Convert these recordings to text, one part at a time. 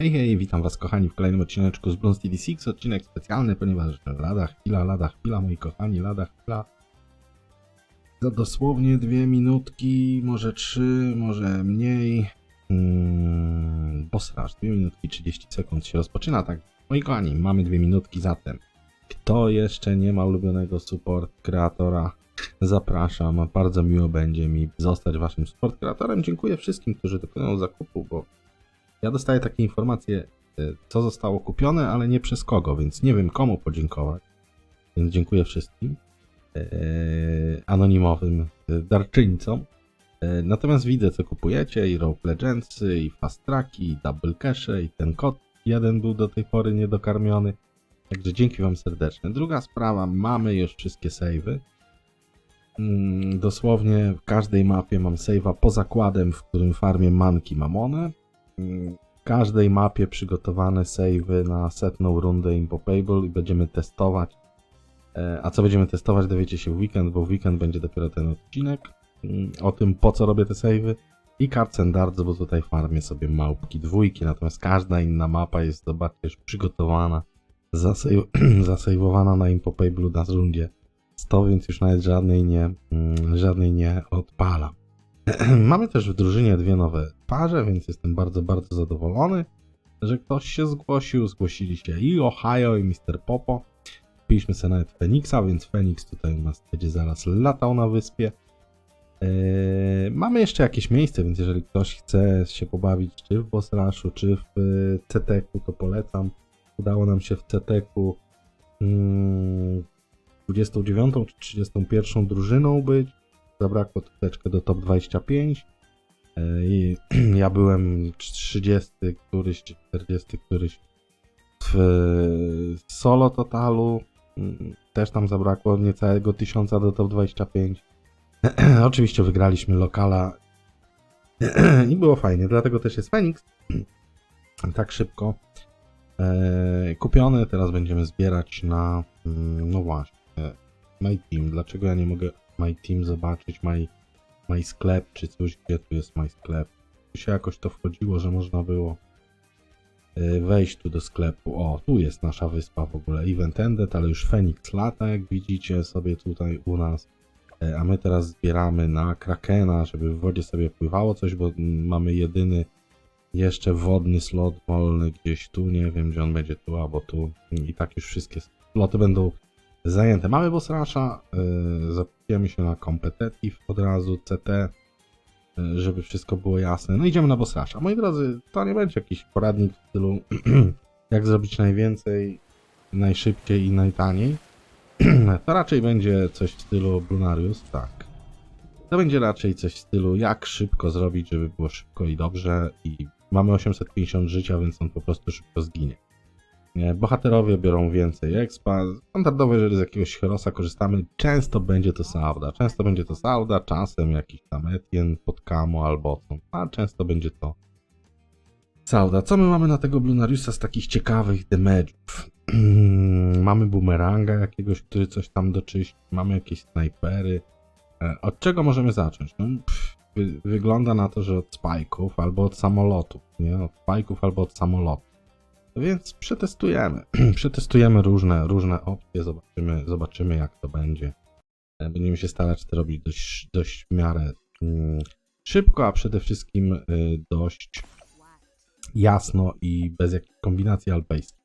Hej, hej, witam was kochani w kolejnym odcineczku z Bloons TD6, odcinek specjalny, ponieważ lada chwila, lada chwila, moi kochani, lada chwila. Za dosłownie dwie minutki, może trzy, może mniej. Hmm, boss rush, dwie minutki 30 sekund się rozpoczyna, tak? Moi kochani, mamy dwie minutki zatem. Kto jeszcze nie ma ulubionego support kreatora, zapraszam, bardzo miło będzie mi zostać waszym support kreatorem. Dziękuję wszystkim, którzy dokonują zakupu, bo ja dostaję takie informacje, y, co zostało kupione, ale nie przez kogo, więc nie wiem komu podziękować. Więc dziękuję wszystkim yy, anonimowym y, darczyńcom. Natomiast widzę, co kupujecie i Legendsy, i Fast Tracki, i Double Cache, i ten kod jeden był do tej pory niedokarmiony. Także dzięki Wam serdecznie. Druga sprawa, mamy już wszystkie savey. Mm, Dosłownie w każdej mapie mam save'a poza zakładem, w którym farmię manki mamonę. W każdej mapie przygotowane savey na setną rundę Impopable i będziemy testować. E, A co będziemy testować dowiecie się w weekend, bo w weekend będzie dopiero ten odcinek mm, o tym po co robię te savey. I Cards and Darts, bo tutaj farmię sobie małpki dwójki, natomiast każda inna mapa jest, zobaczcie, już przygotowana, zasej- zasejwowana na Impopable na rundzie 100, więc już nawet żadnej nie, mm, żadnej nie odpalam. Mamy też w drużynie dwie nowe parze, więc jestem bardzo, bardzo zadowolony, że ktoś się zgłosił. Zgłosili się i Ohio, i Mr. Popo. Kupiliśmy sobie nawet Feniksa, więc Feniks tutaj u nas będzie zaraz latał na wyspie. Eee, mamy jeszcze jakieś miejsce, więc jeżeli ktoś chce się pobawić czy w Boss Rushu, czy w e, CTK-u, to polecam. Udało nam się w CTK-u mm, 29 czy 31 drużyną być. Zabrakło troszeczkę do top 25. E, I ja byłem 30 któryś czy 40 któryś w solo totalu. Mm, Też tam zabrakło niecałego 1000 do top 25. Oczywiście wygraliśmy lokala i było fajnie, dlatego też jest Phoenix. tak szybko e, kupiony. Teraz będziemy zbierać na. mm, No właśnie, My Team. Dlaczego ja nie mogę My Team zobaczyć? My, my sklep czy coś? Gdzie tu jest My sklep? Tu się jakoś to wchodziło, że można było e, wejść tu do sklepu. O, tu jest nasza wyspa w ogóle. Event ended, ale już Phoenix lata, jak widzicie sobie tutaj u nas. E, A my teraz zbieramy na Krakena, żeby w wodzie sobie pływało coś, bo mamy jedyny jeszcze wodny slot wolny gdzieś tu, nie wiem gdzie on będzie tu albo tu i tak już wszystkie sloty będą zajęte. Mamy boss rusha, yy, zapisujemy się na competitive od razu, CT, yy, żeby wszystko było jasne. No idziemy na boss rusha. Moi drodzy, to nie będzie jakiś poradnik w stylu jak zrobić najwięcej, najszybciej i najtaniej. to raczej będzie coś w stylu Blunarius, tak. To będzie raczej coś w stylu jak szybko zrobić, żeby było szybko i dobrze i mamy 850 życia, więc on po prostu szybko zginie. Bohaterowie biorą więcej expa. Standardowo, jeżeli z jakiegoś herosa korzystamy, często będzie to Sauda. Często będzie to Sauda, czasem jakiś tam Etienne pod Kamo albo co, a często będzie to Sauda. Co my mamy na tego Blunariusa z takich ciekawych damage'ów? mamy bumeranga jakiegoś, który coś tam doczyści, mamy jakieś snajpery. E, Od czego możemy zacząć? No, pff, wy, wygląda na to, że od spajków albo od samolotów, nie? Od spajków albo od samolotów. Więc przetestujemy. przetestujemy różne, różne opcje, zobaczymy, zobaczymy jak to będzie. E, Będziemy się starać to robić dość, dość w miarę mm, szybko, a przede wszystkim y, dość jasno i bez jakichś kombinacji alpejskich.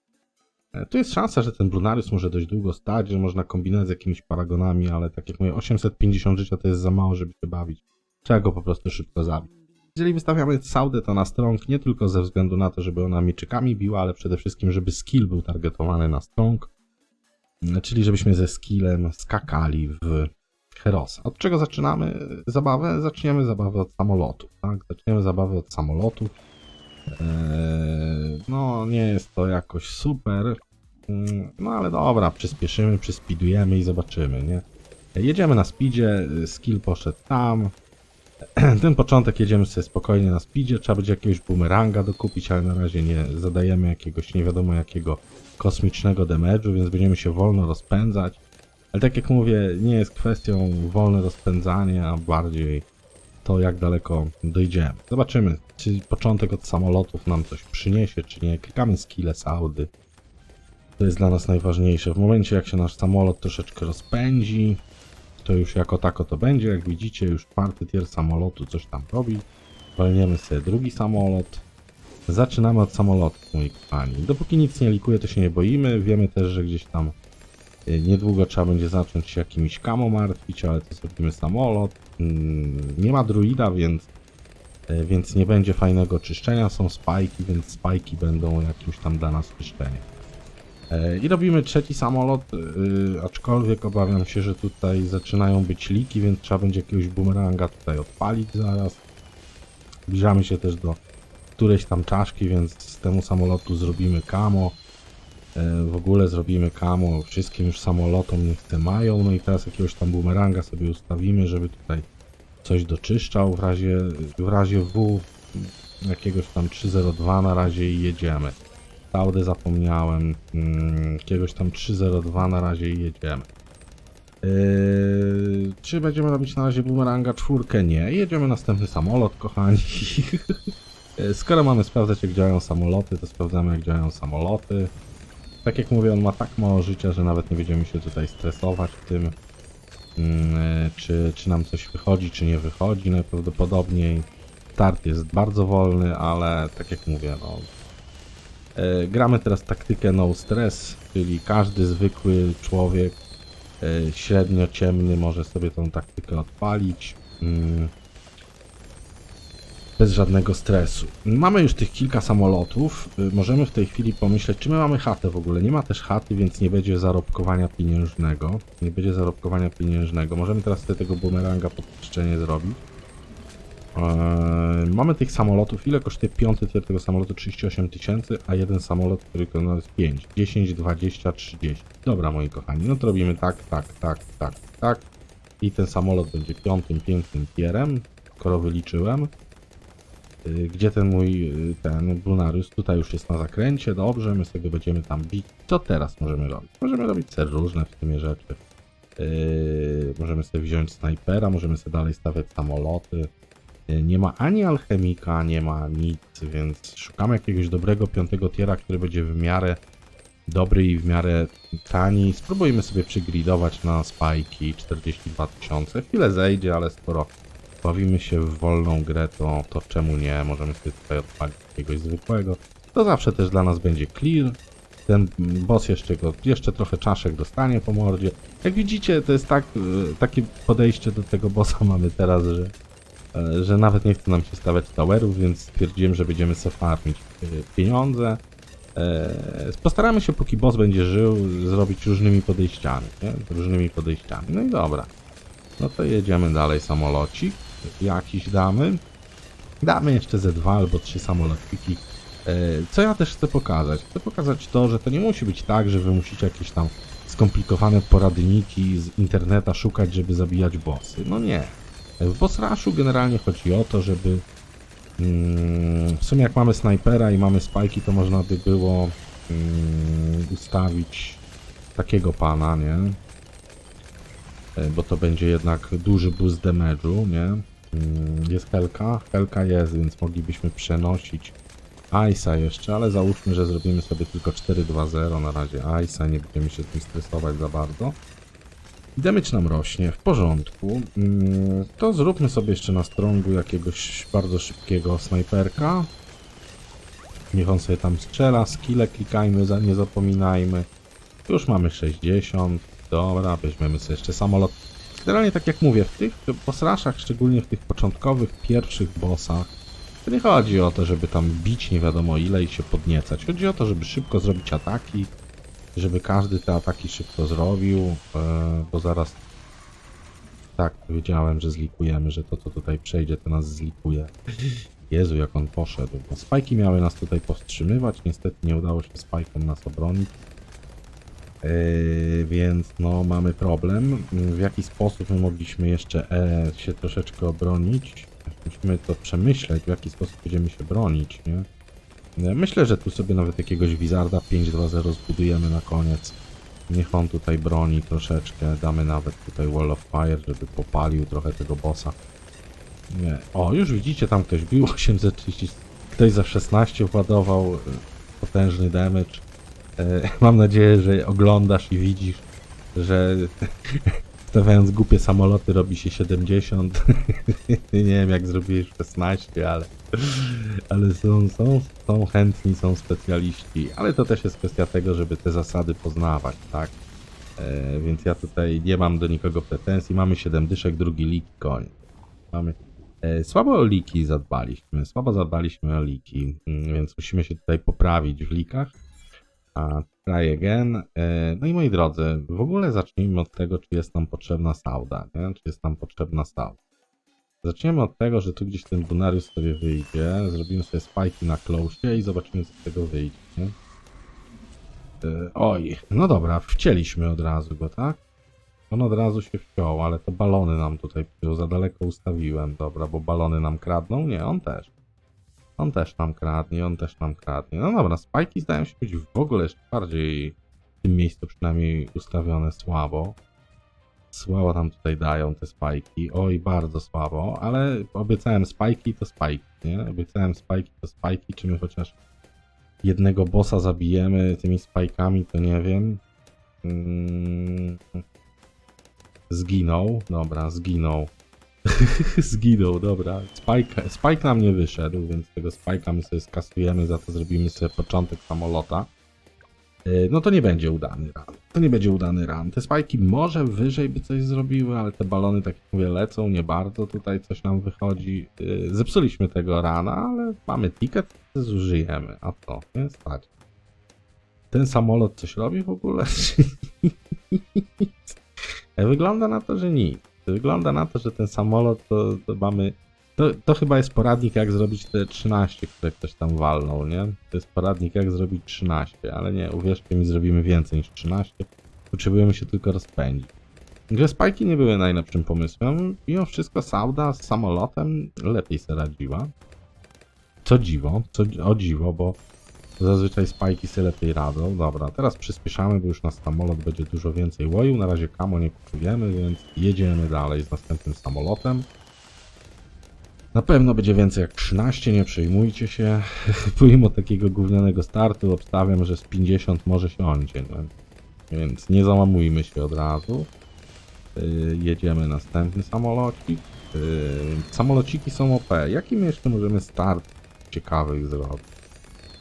E, Tu jest szansa, że ten Brunarius może dość długo stać, że można kombinować z jakimiś paragonami, ale tak jak mówię, 850 życia to jest za mało, żeby się bawić. Trzeba go po prostu szybko zabić. Jeżeli wystawiamy Saudę, to na strong nie tylko ze względu na to, żeby ona mieczykami biła, ale przede wszystkim, żeby skill był targetowany na strong, czyli żebyśmy ze skillem skakali w Herosa. Od czego zaczynamy zabawę? Zaczniemy zabawę od samolotu. Tak? Zaczniemy zabawę od samolotu. Eee, no, nie jest to jakoś super. Mm, No ale dobra, przyspieszymy, przyspidujemy i zobaczymy, nie? Jedziemy na speedzie, skill poszedł tam. Ten początek jedziemy sobie spokojnie na speedzie, trzeba będzie jakiegoś boomeranga dokupić, ale na razie nie zadajemy jakiegoś nie wiadomo jakiego kosmicznego damage'u, więc będziemy się wolno rozpędzać. Ale tak jak mówię, nie jest kwestią wolne rozpędzanie, a bardziej to, jak daleko dojdziemy. Zobaczymy, czy początek od samolotów nam coś przyniesie, czy nie. Klikamy skille Saudy. To jest dla nas najważniejsze. W momencie, jak się nasz samolot troszeczkę rozpędzi, to już jako tako to będzie. Jak widzicie, już czwarty tier samolotu coś tam robi. Walniemy sobie drugi samolot. Zaczynamy od samolotu, moi kochani. Dopóki nic nie likuje, to się nie boimy. Wiemy też, że gdzieś tam y, niedługo trzeba będzie zacząć się jakimiś kamo martwić, ale to zrobimy samolot. Mm, Nie ma druida, więc, y, więc nie będzie fajnego czyszczenia. Są spajki, więc spajki będą jakimś tam dla nas czyszczeniem. E, I robimy trzeci samolot, yy, aczkolwiek obawiam się, że tutaj zaczynają być liki, więc trzeba będzie jakiegoś bumeranga tutaj odpalić zaraz. Zbliżamy się też do którejś tam czaszki, więc z temu samolotu zrobimy kamo. E, W ogóle zrobimy kamo, wszystkim już samolotom niech te mają. No i teraz jakiegoś tam bumeranga sobie ustawimy, żeby tutaj coś doczyszczał. W razie, w razie W jakiegoś tam 302 na razie i jedziemy. Saudę zapomniałem. Mm, jakiegoś tam 302 na razie i jedziemy. Yy, czy będziemy robić na razie bumeranga czwórkę? Nie. Jedziemy następny samolot, kochani. Yy, Skoro mamy sprawdzać jak działają samoloty, to sprawdzamy jak działają samoloty. Tak jak mówię, on ma tak mało życia, że nawet nie będziemy się tutaj stresować tym, mm, yy, czy, czy nam coś wychodzi, czy nie wychodzi. Najprawdopodobniej start jest bardzo wolny, ale tak jak mówię, no, Gramy teraz taktykę no stress, czyli każdy zwykły człowiek e, średnio ciemny może sobie tą taktykę odpalić mm, bez żadnego stresu. Mamy już tych kilka samolotów. y, Możemy w tej chwili pomyśleć, czy my mamy chatę w ogóle. Nie ma też chaty, więc nie będzie zarobkowania pieniężnego. Nie będzie zarobkowania pieniężnego. Możemy teraz sobie tego bumeranga podczyszczenie zrobić. Eee, mamy tych samolotów. Ile kosztuje piąty tier tego samolotu? 38 tysięcy, a jeden samolot, który to jest 5. 10, 20, 30. Dobra, moi kochani, no to robimy tak, tak, tak, tak, tak. I ten samolot będzie piątym, pięknym tierem, skoro wyliczyłem. Yy, Gdzie ten mój, yy, ten Brunarius? Tutaj już jest na zakręcie, dobrze, my sobie będziemy tam bić. Co teraz możemy robić? Możemy robić ser różne w sumie rzeczy. Yy, możemy sobie wziąć snajpera, możemy sobie dalej stawiać samoloty. Yy, Nie ma ani alchemika, nie ma nic, więc szukamy jakiegoś dobrego piątego tiera, który będzie w miarę dobry i w miarę tani. Spróbujmy sobie przygridować na spajki 42 tysiące. Chwilę zejdzie, ale skoro bawimy się w wolną grę, to, to czemu nie? Możemy sobie tutaj odpalić jakiegoś zwykłego. To zawsze też dla nas będzie clear. Ten boss jeszcze go, jeszcze trochę czaszek dostanie po mordzie. Jak widzicie, to jest tak, y, takie podejście do tego bossa mamy teraz, że, e, że nawet nie chce nam się stawiać towerów, więc stwierdziłem, że będziemy sobie farmić y, pieniądze. E, Postaramy się, póki boss będzie żył, zrobić różnymi podejściami, nie? Różnymi podejściami. No i dobra. No to jedziemy dalej samolocik. Jakiś damy. Damy jeszcze ze dwa albo trzy samolotiki. E, Co ja też chcę pokazać? Chcę pokazać to, że to nie musi być tak, że wy musicie jakieś tam skomplikowane poradniki z interneta szukać, żeby zabijać bossy. No nie. W boss rushu generalnie chodzi o to, żeby mm, w sumie jak mamy snajpera i mamy spajki, to można by było mm, ustawić takiego pana, nie? E, bo to będzie jednak duży boost damage'u, nie? Mm, Jest Helka? Helka jest, więc moglibyśmy przenosić Ice'a jeszcze, ale załóżmy, że zrobimy sobie tylko 4-2-0 na razie Ice'a, nie będziemy się z tym stresować za bardzo. Damage nam rośnie, w porządku. Mm, To zróbmy sobie jeszcze na strongu jakiegoś bardzo szybkiego snajperka. Niech on sobie tam strzela, skille klikajmy, za- nie zapominajmy. Już mamy 60. Dobra, weźmiemy sobie jeszcze samolot. Generalnie tak jak mówię, w tych boss rushach, szczególnie w tych początkowych, pierwszych bossach, to nie chodzi o to, żeby tam bić nie wiadomo ile i się podniecać. Chodzi o to, żeby szybko zrobić ataki, żeby każdy te ataki szybko zrobił, e, bo zaraz tak powiedziałem, że zlikujemy, że to co tutaj przejdzie, to nas zlikuje. Jezu, jak on poszedł. No, spajki miały nas tutaj powstrzymywać, niestety nie udało się spajkom nas obronić. Yy, więc no mamy problem. W jaki sposób my mogliśmy jeszcze e, się troszeczkę obronić? Musimy to przemyśleć, w jaki sposób będziemy się bronić, nie? E, Myślę, że tu sobie nawet jakiegoś Wizarda 5-2-0 zbudujemy na koniec. Niech on tutaj broni troszeczkę. Damy nawet tutaj Wall of Fire, żeby popalił trochę tego bossa. Nie. O, już widzicie, tam ktoś bił 830. Ktoś za 16 władował y, potężny damage. E, Mam nadzieję, że oglądasz i widzisz, że stawiając głupie samoloty robi się 70. Nie wiem jak zrobiłeś 16, ale, ale są, są, są chętni, są specjaliści. Ale to też jest kwestia tego, żeby te zasady poznawać, tak? E, więc ja tutaj nie mam do nikogo pretensji. Mamy 7 dyszek, drugi lik, koniec. Mamy E, Słabo o liki zadbaliśmy, słabo zadbaliśmy o liki, mm, więc musimy się tutaj poprawić w likach. A try again. E, No i moi drodzy, w ogóle zacznijmy od tego, czy jest nam potrzebna sauda, nie? Czy jest nam potrzebna sauda. Zaczniemy od tego, że tu gdzieś ten Bunarius sobie wyjdzie, zrobimy sobie spajki na close i zobaczymy co z tego wyjdzie, nie? E, Oj, no dobra, wcięliśmy od razu go, tak? On od razu się wciął, ale to balony nam tutaj wziął, za daleko ustawiłem, dobra, bo balony nam kradną? Nie, on też. On też nam kradnie, on też nam kradnie. No dobra, spajki zdają się być w ogóle jeszcze bardziej w tym miejscu przynajmniej ustawione słabo. Słabo nam tutaj dają te spajki. Oj, bardzo słabo, ale obiecałem spajki to spajki, nie? Obiecałem spajki to spajki, czy my chociaż jednego bossa zabijemy tymi spajkami, to nie wiem. Mm. Zginął, dobra, zginął. zginął, dobra. Spike, Spike nam nie wyszedł, więc tego Spike'a my sobie skasujemy, za to zrobimy sobie początek samolota. Yy, No to nie będzie udany run. To nie będzie udany run. Te spajki może wyżej by coś zrobiły, ale te balony, tak jak mówię, lecą nie bardzo. Tutaj coś nam wychodzi. Yy, Zepsuliśmy tego rana, ale mamy ticket, zużyjemy. A to, nie stać. Ten samolot coś robi w ogóle? E, Wygląda na to, że nic. Wygląda na to, że ten samolot to, to mamy. To, to chyba jest poradnik, jak zrobić te 13, które ktoś tam walnął, nie? To jest poradnik, jak zrobić 13, ale nie, uwierzcie mi, zrobimy więcej niż 13. Potrzebujemy się tylko rozpędzić. Gdzie spajki nie były najlepszym pomysłem, mimo wszystko Sauda z samolotem lepiej sobie radziła. Co dziwo, co, o dziwo, bo Zazwyczaj spajki sobie lepiej radzą. Dobra, teraz przyspieszamy, bo już na samolot będzie dużo więcej łoju. Na razie kamo nie kupujemy, więc jedziemy dalej z następnym samolotem. Na pewno będzie więcej jak 13, nie przejmujcie się. Pomimo takiego gównianego startu obstawiam, że z 50 może siądzie. No. Więc nie załamujmy się od razu. Yy, jedziemy następny samolocik. Yy, samolociki są OP. Jaki my jeszcze możemy start ciekawych zrobić?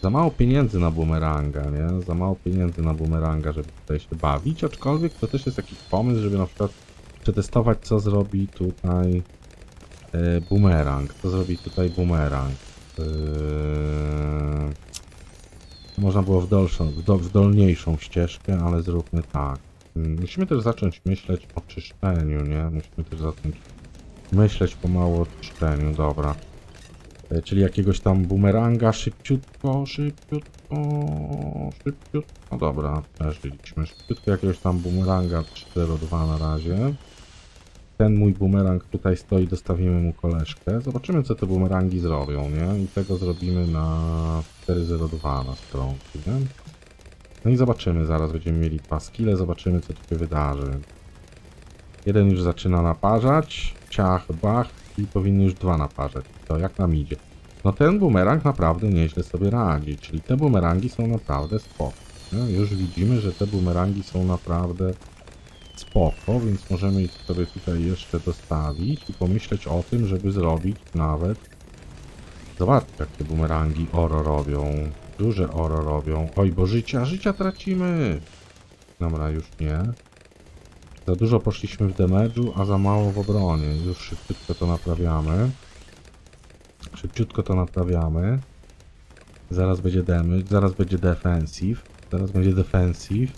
Za mało pieniędzy na bumeranga, nie? Za mało pieniędzy na bumeranga, żeby tutaj się bawić, aczkolwiek to też jest jakiś pomysł, żeby na przykład przetestować, co zrobi tutaj e, bumerang. Co zrobi tutaj bumerang. E, można było w, dolszą, w, do, w dolniejszą ścieżkę, ale zróbmy tak. Mm, Musimy też zacząć myśleć o czyszczeniu, nie? Musimy też zacząć myśleć pomału o czyszczeniu, dobra. E, Czyli jakiegoś tam bumeranga szybciutko, szybciutko, szybciutko. No dobra, przeżyliśmy. Szybciutko jakiegoś tam bumeranga 402 na razie. Ten mój bumerang tutaj stoi, dostawimy mu koleżkę. Zobaczymy co te bumerangi zrobią, nie? I tego zrobimy na 402 na stronki, nie? No i zobaczymy, zaraz będziemy mieli dwa skille, zobaczymy co tu się wydarzy. Jeden już zaczyna naparzać, ciach, bach i powinny już dwa naparzać. To jak nam idzie? No ten bumerang naprawdę nieźle sobie radzi, czyli te bumerangi są naprawdę spoko. nie? Już widzimy, że te bumerangi są naprawdę spoko, więc możemy ich sobie tutaj jeszcze dostawić i pomyśleć o tym, żeby zrobić nawet... Zobaczcie jak te bumerangi oro robią. Duże oro robią. Oj, bo życia, życia tracimy! Dobra, już nie. Za dużo poszliśmy w damage'u, a za mało w obronie. Już szybciutko to naprawiamy. Szybciutko to naprawiamy. Zaraz będzie damage, zaraz będzie defensive. Zaraz będzie defensive.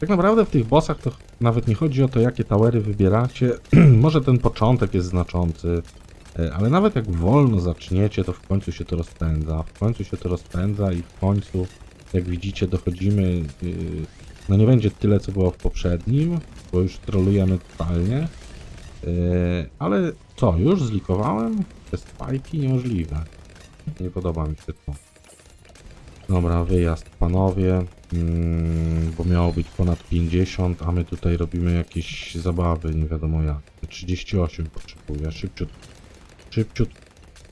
Tak naprawdę w tych bossach to nawet nie chodzi o to, jakie towery wybieracie. Może ten początek jest znaczący, e, ale nawet jak wolno zaczniecie, to w końcu się to rozpędza. W końcu się to rozpędza i w końcu, jak widzicie, dochodzimy. No nie będzie tyle, co było w poprzednim, bo już trolujemy totalnie. Yy, ale co, już zlikowałem? Te spajki niemożliwe. Nie podoba mi się to. Dobra, wyjazd panowie, mm, bo miało być ponad 50, a my tutaj robimy jakieś zabawy, nie wiadomo jak. 38 potrzebuję, szybciutko. Szybciutko.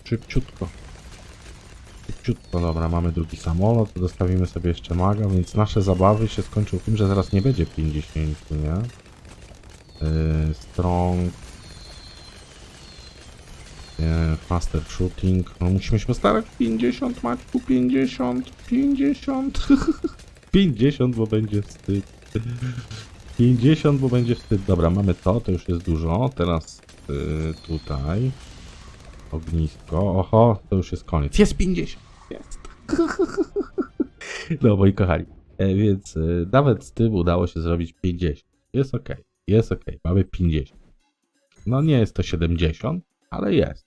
Szybciutko. Szybciutko, dobra, mamy drugi samolot, dostawimy sobie jeszcze maga, więc nasze zabawy się skończą tym, że zaraz nie będzie 50, nie? Yy, strong. Yy, faster shooting. No musimy się postarać. 50, Maćku, 50, 50. 50, bo będzie wstyd. 50, bo będzie wstyd. Dobra, mamy to, to już jest dużo. Teraz yy, tutaj. Ognisko. Oho, to już jest koniec. Jest 50. Jest. No, moi kochani. E, więc e, nawet z tym udało się zrobić 50. Jest ok. Jest ok. Mamy 50. No nie jest to 70, ale jest.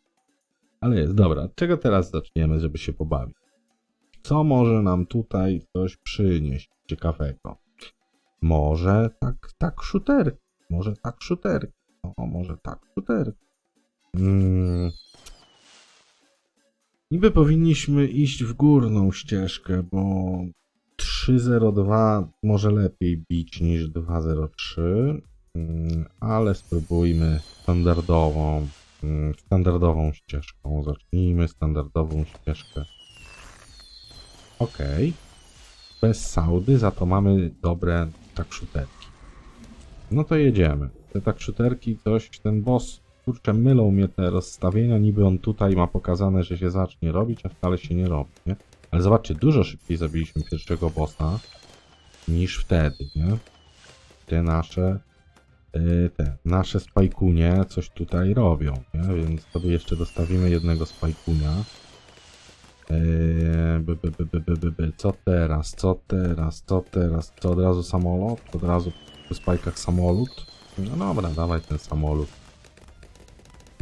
Ale jest. Dobra, od czego teraz zaczniemy, żeby się pobawić? Co może nam tutaj coś przynieść ciekawego? Może tak, tak shooter. Może tak shooter. O, może tak shooter. Mm. Niby powinniśmy iść w górną ścieżkę, bo 3.02 może lepiej bić niż 2.03, mm, ale spróbujmy standardową, mm, standardową ścieżką. Zacznijmy standardową ścieżkę. Ok. Bez saudy, za to mamy dobre takszuterki. No to jedziemy. Te takszuterki, coś, ten boss, kurczę, mylą mnie te rozstawienia, niby on tutaj ma pokazane, że się zacznie robić, a wcale się nie robi, nie? Ale zobaczcie, dużo szybciej zabiliśmy pierwszego bossa niż wtedy, nie? Te nasze, yy, te nasze spajkunie coś tutaj robią, nie? Więc sobie jeszcze dostawimy jednego spajkunia. Yy, by, by, by, by, by, by. Co teraz? Co teraz? Co teraz? Co od razu samolot? Od razu przy spajkach samolot? No dobra, dawaj ten samolot.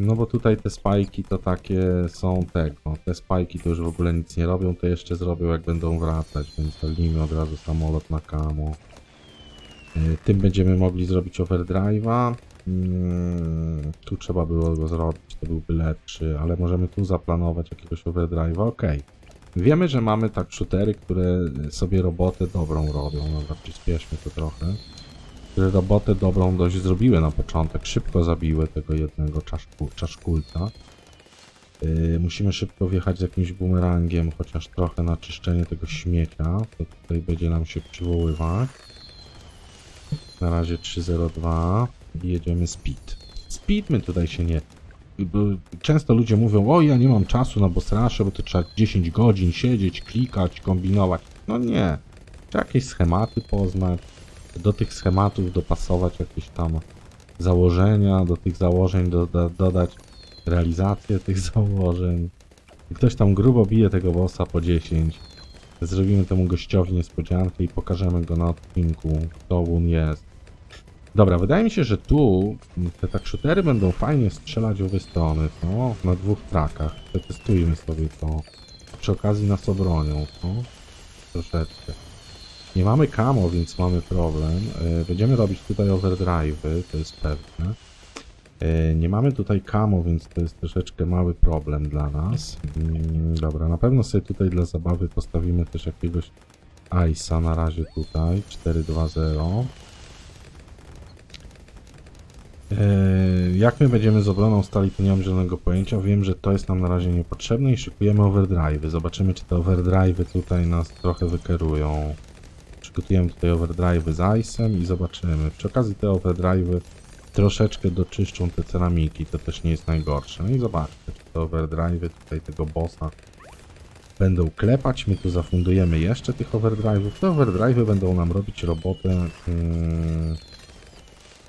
No bo tutaj te spajki to takie są tego. Te spajki to już w ogóle nic nie robią, to jeszcze zrobią jak będą wracać, więc walimy od razu samolot na kamo. Yy, Tym będziemy mogli zrobić overdrive'a. Mm, tu trzeba było go zrobić, to byłby lepszy, ale możemy tu zaplanować jakiegoś overdrive'a. Okej. Wiemy, że mamy tak shootery, które sobie robotę dobrą robią. Dobra, przyspieszmy to trochę. Które robotę dobrą dość zrobiły na początek. Szybko zabiły tego jednego czaszku, czaszkulca. Yy, musimy szybko wjechać z jakimś bumerangiem, chociaż trochę na czyszczenie tego śmiecia. To tutaj będzie nam się przywoływać. Na razie 3.02 i jedziemy speed. Speed my tutaj się nie... Często ludzie mówią, o ja nie mam czasu na boss rush'e, bo to trzeba 10 godzin siedzieć, klikać, kombinować. No nie. Trzeba jakieś schematy poznać, do tych schematów dopasować jakieś tam założenia, do tych założeń doda dodać realizację tych założeń. I ktoś tam grubo bije tego bossa po 10. Zrobimy temu gościowi niespodziankę i pokażemy go na odcinku, kto on jest. Dobra, wydaje mi się, że tu te tak shootery będą fajnie strzelać w obie strony, no, na dwóch trakach. Przetestujmy sobie to. Przy okazji nas obronią, no. Troszeczkę. Nie mamy camo, więc mamy problem. Yy, Będziemy robić tutaj overdrive'y, to jest pewne. Yy, Nie mamy tutaj camo, więc to jest troszeczkę mały problem dla nas. Mm, Dobra, na pewno sobie tutaj dla zabawy postawimy też jakiegoś Ice'a na razie tutaj, 4-2-0. Eee, Jak my będziemy z obroną stali, to nie mam zielonego pojęcia. Wiem, że to jest nam na razie niepotrzebne i szykujemy overdrive'y. Zobaczymy, czy te overdrive'y tutaj nas trochę wykerują. Przygotujemy tutaj overdrive'y z Ice'em i zobaczymy. Przy okazji te overdrive'y troszeczkę doczyszczą te ceramiki, to też nie jest najgorsze. No i zobaczcie, czy te overdrive'y tutaj tego bossa będą klepać. My tu zafundujemy jeszcze tych overdrive'ów. Te overdrive'y będą nam robić robotę mm,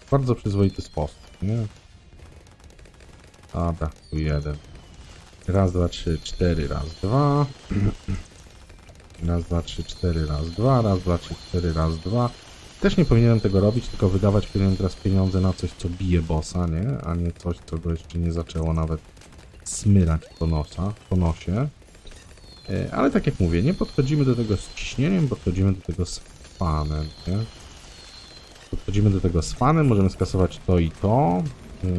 w bardzo przyzwoity sposób, nie? Dobra, tu jeden. Raz, dwa, trzy, cztery, raz, dwa. Raz, dwa, trzy, cztery, raz, dwa. Raz, dwa, trzy, cztery, raz, dwa. Też nie powinienem tego robić, tylko wydawać powinienem teraz pieniądze na coś, co bije bossa, nie? A nie coś, co go jeszcze nie zaczęło nawet smyrać po, nosa, po nosie. E, Ale tak jak mówię, nie podchodzimy do tego z ciśnieniem, podchodzimy do tego z fanem, nie? Podchodzimy do tego z fanem, możemy skasować to i to. Yy,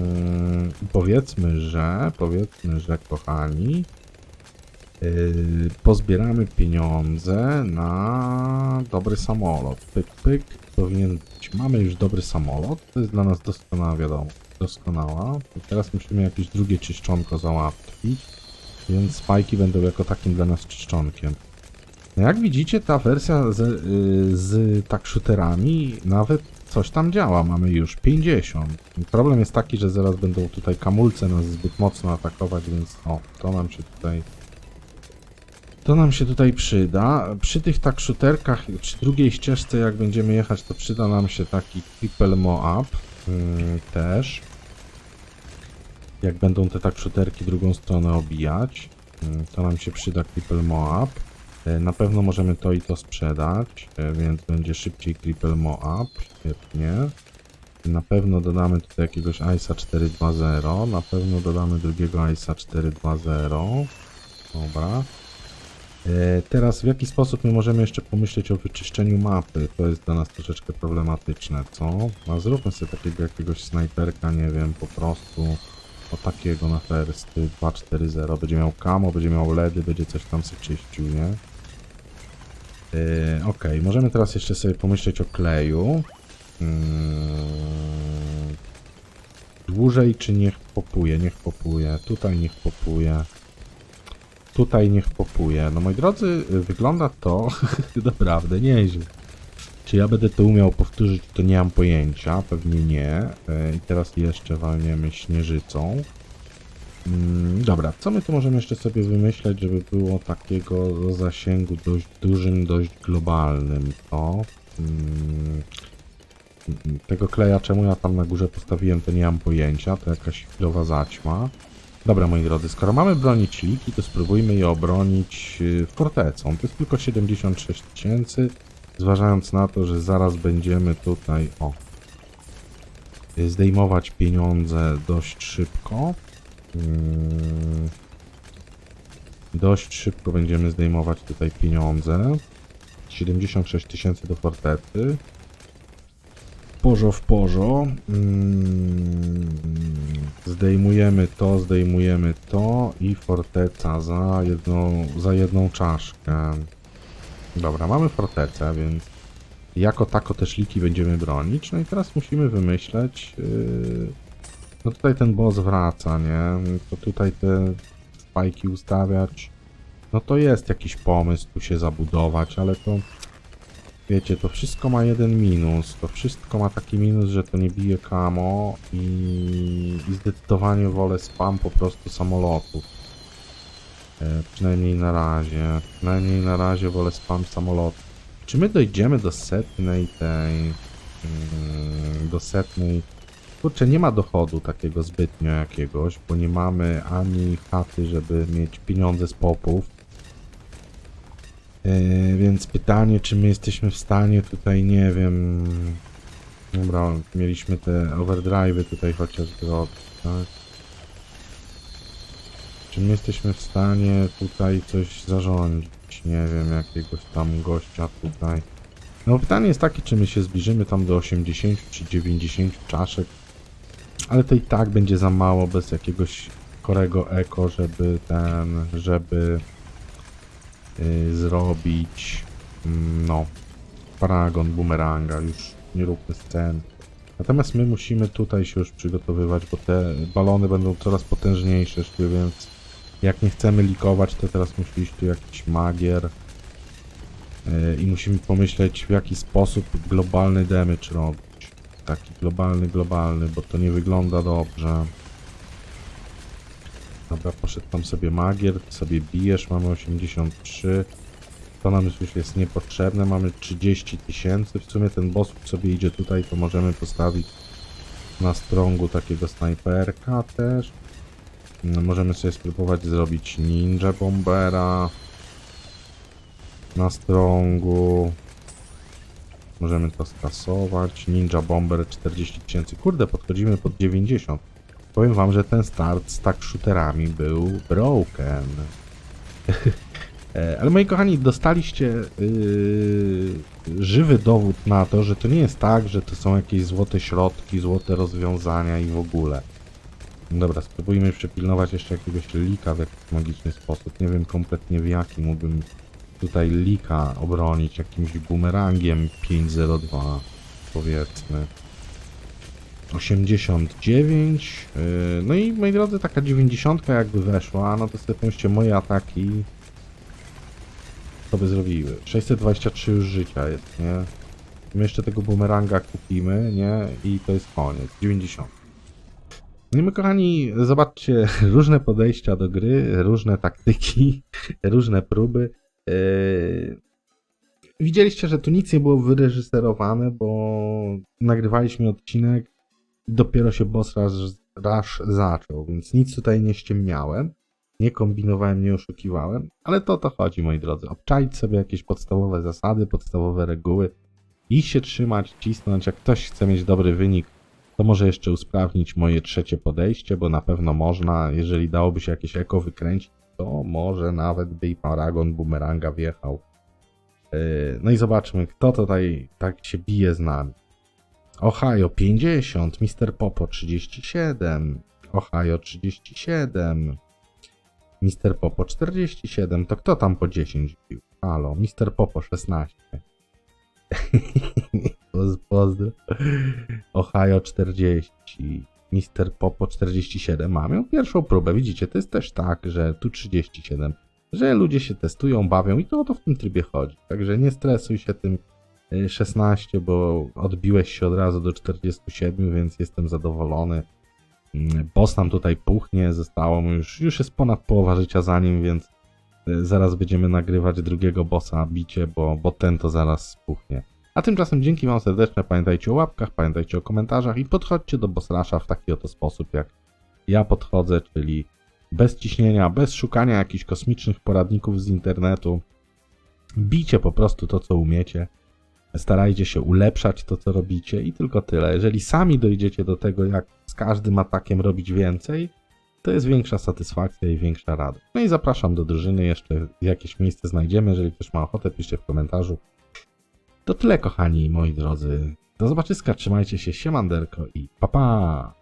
powiedzmy, że, powiedzmy, że kochani, yy, pozbieramy pieniądze na dobry samolot. Pyk, pyk, powinien być. Mamy już dobry samolot, to jest dla nas doskonała wiadomość. doskonała. I teraz musimy jakieś drugie czyszczonko załatwić, więc spajki będą jako takim dla nas czyszczonkiem. No jak widzicie, ta wersja z, y, z tak shooterami nawet coś tam działa. Mamy już 50. Problem jest taki, że zaraz będą tutaj kamulce nas zbyt mocno atakować, więc o, to nam się tutaj to nam się tutaj przyda. Przy tych tak shooterkach, przy drugiej ścieżce jak będziemy jechać, to przyda nam się taki triple moab yy, też. Jak będą te tak shooterki drugą stronę obijać, yy, to nam się przyda triple moab. Yy, Na pewno możemy to i to sprzedać, yy, więc będzie szybciej triple moab. Świetnie. Na pewno dodamy tutaj jakiegoś ISA 4.2.0. Na pewno dodamy drugiego ISA 4.2.0. Dobra. E, Teraz w jaki sposób my możemy jeszcze pomyśleć o wyczyszczeniu mapy? To jest dla nas troszeczkę problematyczne, co? No zróbmy sobie takiego jakiegoś snajperka, nie wiem, po prostu o takiego na fersty 2.4.0. Będzie miał camo, będzie miał LEDy, będzie coś tam sobie czyścił, nie? Yy, ok, możemy teraz jeszcze sobie pomyśleć o kleju. Mm, dłużej czy niech popuje? Niech popuje. Tutaj niech popuje. Tutaj niech popuje. No moi drodzy, wygląda to naprawdę nieźle. Czy ja będę to umiał powtórzyć, to nie mam pojęcia. Pewnie nie. Y, I teraz jeszcze walniemy śnieżycą. Mm, Dobra, co my tu możemy jeszcze sobie wymyśleć, żeby było takiego zasięgu dość dużym, dość globalnym, to... Mm, mm, Tego kleja, czemu ja tam na górze postawiłem, to nie mam pojęcia, to jakaś chwilowa zaćma. Dobra, moi drodzy, skoro mamy bronić liki, to spróbujmy je obronić y, fortecą. To jest tylko 76 tysięcy, zważając na to, że zaraz będziemy tutaj, o, y, zdejmować pieniądze dość szybko. Mm, Dość szybko będziemy zdejmować tutaj pieniądze. 76 tysięcy do fortecy. Porzo w porzo. Mm, Zdejmujemy to, zdejmujemy to i forteca za jedną, za jedną czaszkę. Dobra, mamy fortecę, więc jako tako te szliki będziemy bronić. No i teraz musimy wymyśleć. Yy... No tutaj ten boss wraca, nie? To tutaj te spajki ustawiać. No to jest jakiś pomysł tu się zabudować, ale to Wiecie, to wszystko ma jeden minus. To wszystko ma taki minus, że to nie bije kamo i, i zdecydowanie wolę spam po prostu samolotów. E, przynajmniej na razie. Przynajmniej na razie wolę spam samolotów. Czy my dojdziemy do setnej tej... mm, do setnej... Kurczę, nie ma dochodu takiego zbytnio jakiegoś, bo nie mamy ani chaty, żeby mieć pieniądze z popów. Yy, więc pytanie, czy my jesteśmy w stanie tutaj, nie wiem. Dobra, mieliśmy te overdrive'y tutaj chociaż zrobić, tak? Czy my jesteśmy w stanie tutaj coś zarządzić? Nie wiem, jakiegoś tam gościa tutaj. No pytanie jest takie, czy my się zbliżymy tam do 80 czy 90 czaszek. Ale to i tak będzie za mało bez jakiegoś korego eko, żeby ten, żeby zrobić mm, no paragon bumeranga, już nie róbmy scen. Natomiast my musimy tutaj się już przygotowywać, bo te balony będą coraz potężniejsze szły, więc jak nie chcemy likować, to teraz musi iść tu jakiś magier y, i musimy pomyśleć w jaki sposób globalny damage robić. Taki globalny, globalny, bo to nie wygląda dobrze. Dobra, poszedł tam sobie magier, ty sobie bijesz, mamy 83. To nam już jest niepotrzebne, mamy 30 tysięcy. W sumie ten boss sobie idzie tutaj, to możemy postawić na strongu takiego snajperka też. No, możemy sobie spróbować zrobić ninja bombera na strongu. Możemy to skasować. Ninja bomber 40 tysięcy. Kurde, podchodzimy pod 90. Powiem wam, że ten start z tak shooterami był broken. E, Ale moi kochani, dostaliście yy, żywy dowód na to, że to nie jest tak, że to są jakieś złote środki, złote rozwiązania i w ogóle. Dobra, spróbujmy przepilnować jeszcze jakiegoś lika w jakiś magiczny sposób. Nie wiem kompletnie w jaki mógłbym tutaj lika obronić jakimś bumerangiem 502 powiedzmy. 89. Yy, no i moi drodzy, taka 90 jakby weszła, no to pomyślcie, moje ataki co by zrobiły. 623 już życia jest, nie? My jeszcze tego bumeranga kupimy, nie? I to jest koniec. 90. No i my kochani, zobaczcie, różne podejścia do gry, różne taktyki, różne próby. Yy, Widzieliście, że tu nic nie było wyreżyserowane, bo nagrywaliśmy odcinek, dopiero się boss rush, rush zaczął, więc nic tutaj nie ściemniałem, nie kombinowałem, nie oszukiwałem, ale to to chodzi, moi drodzy. Obczaić sobie jakieś podstawowe zasady, podstawowe reguły, ich się trzymać, cisnąć. Jak ktoś chce mieć dobry wynik, to może jeszcze usprawnić moje trzecie podejście, bo na pewno można, jeżeli dałoby się jakieś eko wykręcić, to może nawet by i paragon bumeranga wjechał. Yy, No i zobaczmy, kto tutaj tak się bije z nami. Ohio 50, Mr. Popo 37, Ohio 37, Mr. Popo 47, to kto tam po 10 bił? Halo, Mr. Popo 16. Poz- Pozdro. Ohio 40, Mr. Popo 47. Mamy pierwszą próbę, widzicie, to jest też tak, że tu 37 że ludzie się testują, bawią i to o to w tym trybie chodzi. Także nie stresuj się tym 16, bo odbiłeś się od razu do 47, więc jestem zadowolony. Mm, Boss nam tutaj puchnie, zostało mu już, już jest ponad połowa życia za nim, więc y, zaraz będziemy nagrywać drugiego bossa bicie, bo, bo ten to zaraz spuchnie. A tymczasem dzięki wam serdeczne, pamiętajcie o łapkach, pamiętajcie o komentarzach i podchodźcie do boss rusha w taki oto sposób, jak ja podchodzę, czyli bez ciśnienia, bez szukania jakichś kosmicznych poradników z internetu. Bijcie po prostu to, co umiecie. Starajcie się ulepszać to, co robicie i tylko tyle. Jeżeli sami dojdziecie do tego, jak z każdym atakiem robić więcej, to jest większa satysfakcja i większa radość. No i zapraszam do drużyny, jeszcze jakieś miejsce znajdziemy. Jeżeli ktoś ma ochotę, piszcie w komentarzu. To tyle, kochani moi drodzy. Do zobaczyska, trzymajcie się, siemanderko i pa pa!